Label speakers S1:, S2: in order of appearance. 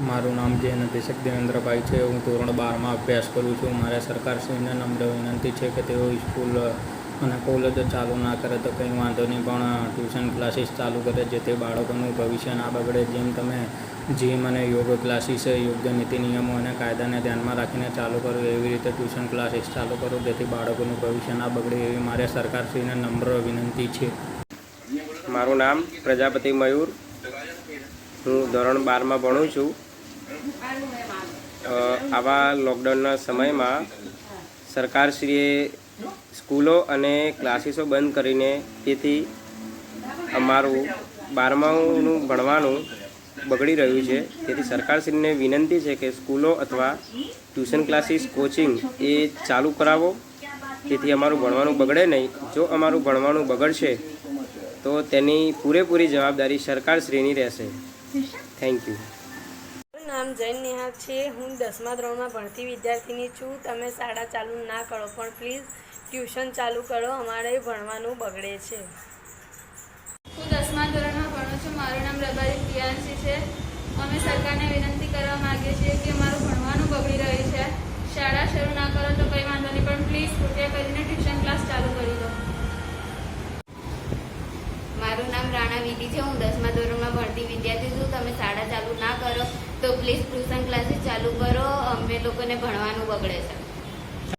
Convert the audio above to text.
S1: મારું નામ જે અભિષેક દેવેન્દ્રભાઈ છે, હું ધોરણ બારમાં અભ્યાસ કરું છું. મારે સરકારશ્રીને નમ્ર વિનંતી છે કે તેઓ સ્કૂલ અને કોલેજ ચાલુ ના કરે તો કંઈ વાંધો નહીં, પણ ટ્યુશન ક્લાસીસ ચાલુ કરે જેથી બાળકોનું ભવિષ્ય ના બગડે. જેમ તમે જીમ અને યોગ ક્લાસીસ યોગ્ય નીતિ નિયમો અને કાયદાને ધ્યાનમાં રાખીને ચાલુ કરો, એવી રીતે ટ્યુશન ક્લાસીસ ચાલુ કરો જેથી બાળકોનું ભવિષ્ય ના બગડે એવી મારે સરકારશ્રીને નમ્ર વિનંતી છે.
S2: મારું નામ પ્રજાપતિ મયુર. હું ધોરણ બારમાં ભણું છું. આવા લોકડાઉનના સમયમાં સરકારશ્રીએ સ્કૂલો અને ક્લાસીસો બંધ કરીને તેથી અમારું બારમાનું ભણવાનું બગડી રહ્યું છે. તેથી સરકારશ્રીને વિનંતી છે કે સ્કૂલો અથવા ટ્યુશન ક્લાસીસ, કોચિંગ એ ચાલુ કરાવો. તેથી અમારું ભણવાનું બગડે નહીં. જો અમારું ભણવાનું બગડશે, તો તેની પૂરેપૂરી જવાબદારી સરકારશ્રીની રહેશે. થેન્ક યુ
S3: નામ જૈન નેહા છે. હું દસમા ધોરણમાં ભણતી વિદ્યાર્થીની છું. તમે શાળા ચાલુ ના કરો પણ પ્લીઝ ટ્યુશન ચાલુ કરો. અમારે ભણવાનું બગડે છે.
S4: હું દસમા ધોરણમાં ભણું છું. મારું નામ રબારી પ્રિયાંશી છે. અમે સરકારને વિનંતી કરવા માગીએ છીએ કે મારું ભણવાનું બગડી રહ્યું છે. શાળા શરૂ ના કરો તો કંઈ વાંધો નહીં પણ પ્લીઝ કૃપયા કરીને ટ્યુશન ક્લાસ ચાલુ કરી દો.
S5: મારું નામ રાણા વિધિ છે. હું દસમા ધોરણમાં ભણતી વિદ્યાર્થી છું તમે શાળા ચાલુ ના કરો તો પ્લીઝ ટ્યુશન ક્લાસીસ ચાલુ કરો અમે લોકોને ભણવાનું બગડે છે.